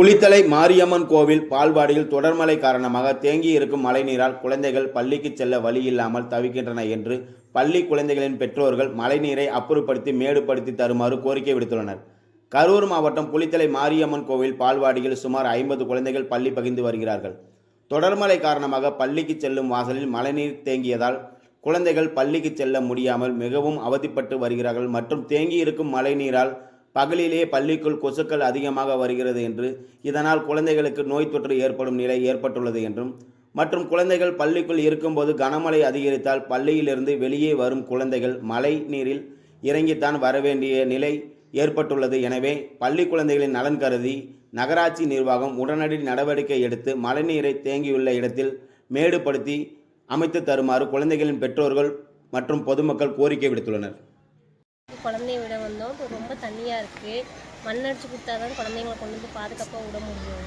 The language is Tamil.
குளித்தலை மாரியம்மன் கோவில் பால்வாடியில் தொடர்மழை காரணமாக தேங்கி இருக்கும் மழைநீரால் குழந்தைகள் பள்ளிக்கு செல்ல வழி இல்லாமல் தவிக்கின்றன என்று பள்ளி குழந்தைகளின் பெற்றோர்கள் மழைநீரை அப்புறப்படுத்தி மேடுபடுத்தி தருமாறு கோரிக்கை விடுத்துள்ளனர். கரூர் மாவட்டம் புலித்தலை மாரியம்மன் கோவில் பால்வாடியில் சுமார் ஐம்பது குழந்தைகள் பள்ளி பகிர்ந்து வருகிறார்கள். தொடர்மழை காரணமாக பள்ளிக்கு செல்லும் வாசலில் மழைநீர் தேங்கியதால் குழந்தைகள் பள்ளிக்கு செல்ல முடியாமல் மிகவும் அவதிப்பட்டு வருகிறார்கள் மற்றும் தேங்கி இருக்கும் மழைநீரால் பகலிலே பள்ளிக்குள் கொசுக்கள் அதிகமாக வருகிறது என்று இதனால் குழந்தைகளுக்கு நோய் தொற்று ஏற்படும் நிலை ஏற்பட்டுள்ளது என்றும் மற்றும் குழந்தைகள் பள்ளிக்குள் இருக்கும்போது கனமழை அதிகரித்தால் பள்ளியிலிருந்து வெளியே வரும் குழந்தைகள் மழை நீரில் இறங்கித்தான் வரவேண்டிய நிலை ஏற்பட்டுள்ளது. எனவே பள்ளி குழந்தைகளின் நலன் கருதி நகராட்சி நிர்வாகம் உடனடி நடவடிக்கை எடுத்து மழைநீரை தேங்கியுள்ள இடத்தில் மேடுபடுத்தி அமைத்து தருமாறு குழந்தைகளின் பெற்றோர்கள் மற்றும் பொதுமக்கள் கோரிக்கை விடுத்துள்ளனர். குழந்தைய விட வந்தோம் இப்போ ரொம்ப தண்ணியாக இருக்குது மண் அடிச்சு கொடுத்தா தான் குழந்தைங்கள கொண்டு வந்து பாதுகாப்பாக விட முடியும்.